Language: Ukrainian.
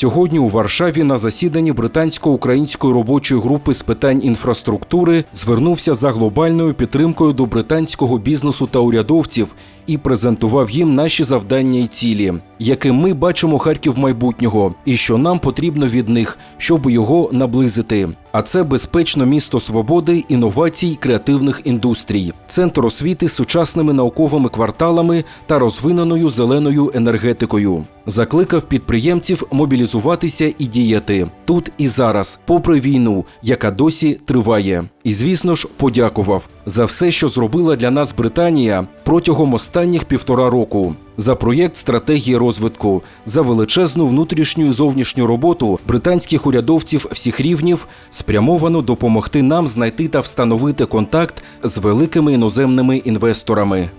Сьогодні у Варшаві на засіданні британсько-української робочої групи з питань інфраструктури звернувся за глобальною підтримкою до британського бізнесу та урядовців і презентував їм наші завдання і цілі, яким ми бачимо Харків майбутнього, і що нам потрібно від них, щоб його наблизити. А це безпечно місто свободи, інновацій, креативних індустрій, центр освіти з сучасними науковими кварталами та розвиненою зеленою енергетикою. Закликав підприємців мобілізуватися і діяти тут і зараз, попри війну, яка досі триває. І звісно ж, подякував за все, що зробила для нас Британія протягом останніх півтора року. За проєкт стратегії розвитку, за величезну внутрішню і зовнішню роботу британських урядовців всіх рівнів спрямовано допомогти нам знайти та встановити контакт з великими іноземними інвесторами.